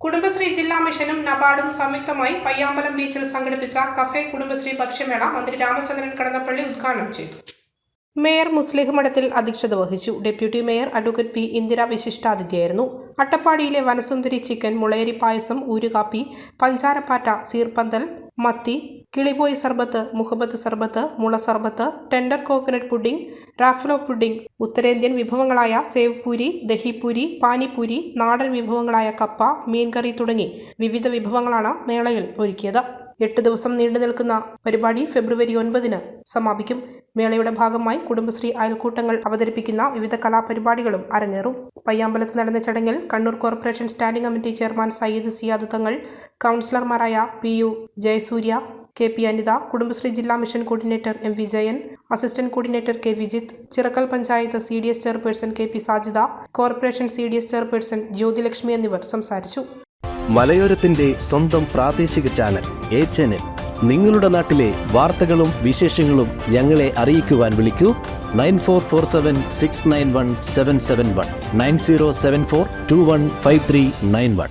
കുടുംബശ്രീ ജില്ലാ മിഷനും നബാർഡും സംയുക്തമായി പയ്യാമ്പലം ബീച്ചിൽ സംഘടിപ്പിച്ച കഫേ കുടുംബശ്രീ ഭക്ഷ്യമേള മന്ത്രി രാമചന്ദ്രൻ കടന്നപ്പള്ളി ഉദ്ഘാടനം ചെയ്തു. മേയർ മുസ്ലിഹ് മഠത്തിൽ അധ്യക്ഷത വഹിച്ചു. Deputy mayor advocate P Indira വിശിഷ്ടാതിഥിയായിരുന്നു. അട്ടപ്പാടിയിലെ വനസുന്ദരി ചിക്കൻ മുളയരി പായസം ഊരുകാപ്പി പഞ്ചാരപ്പാറ്റ സീർപ്പന്തൽ മത്തി കിളിബോയ് സർബത്ത് മുഹബത്ത് സർബത്ത് മുള സർബത്ത് ടെൻഡർ കോക്കനട്ട് പുഡിംഗ് റാഫ്ലോ പുഡിംഗ് ഉത്തരേന്ത്യൻ വിഭവങ്ങളായ സേവ് പൂരി ദഹിപൂരി പാനിപൂരി നാടൻ വിഭവങ്ങളായ കപ്പ മീൻകറി തുടങ്ങി വിവിധ വിഭവങ്ങളാണ് മേളയിൽ ഒരുക്കിയത്. എട്ട് ദിവസം നീണ്ടു നിൽക്കുന്ന പരിപാടി ഫെബ്രുവരി ഒൻപതിന് സമാപിക്കും. മേളയുടെ ഭാഗമായി കുടുംബശ്രീ അയൽക്കൂട്ടങ്ങൾ അവതരിപ്പിക്കുന്ന വിവിധ കലാപരിപാടികളും അരങ്ങേറും. പയ്യാമ്പലത്ത് നടന്ന ചടങ്ങിൽ Kannur corporation standing committee chairman Sayyid Siyad Thangal കൗൺസിലർമാരായ P U Jayasurya K P Anitha Kudumbashree ജില്ലാ mission coordinator M Vijayan assistant coordinator K Vijith Chirakkal panchayat C D S chairperson K P Sajitha corporation C D S chairperson Jyothilakshmi എന്നിവർ സംസാരിച്ചു. മലയോരത്തിന്റെ സ്വന്തം പ്രാദേശിക channel channel. നിങ്ങളുടെ നാട്ടിലെ വാർത്തകളും വിശേഷങ്ങളും ഞങ്ങളെ അറിയിക്കുവാൻ വിളിക്കൂ. Nine four four seven six nine one seven seven one nine zero seven four two one five three nine one.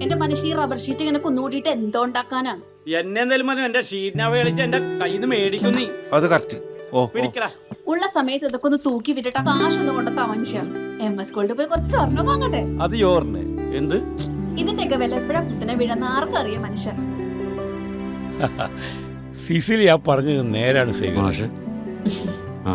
എന്റെ മനുഷ്യ ഈ റബ്ബർ ഷീറ്റ് ഇങ്ങനെ കുന്നുകൂടിയിട്ട് എന്തോ ഉണ്ടാക്കാനാ എന്നെ എന്തായാലും മതി എന്റെ ഷീറ്റിനാവ കളിച്ച് എന്റെ കയ്യിൽ നിന്ന് മേടിക്കും നീ. അത് കറക്റ്റ് ഓ പിടിക്കടാ. ഉള്ള സമയത്ത് ഇതൊക്കെ ഒന്ന് തൂക്കി വിട്ടിട്ട് കാശൊന്നും കൊണ്ടത്താ മനുഷ്യ എം എസ് ഗോൾഡ് പോയി കുറച്ച് സ്വർണം വാങ്ങട്ടെ? അത് യോറിന് എന്ത്? ഇതിന്റെയൊക്കെ വില എപ്പോഴാ കുത്തിനെ വീഴുന്ന ആർക്കറിയാം മനുഷ്യൻ. സിസിലി ആ പറഞ്ഞത് നേരാണ് സേവ ആ?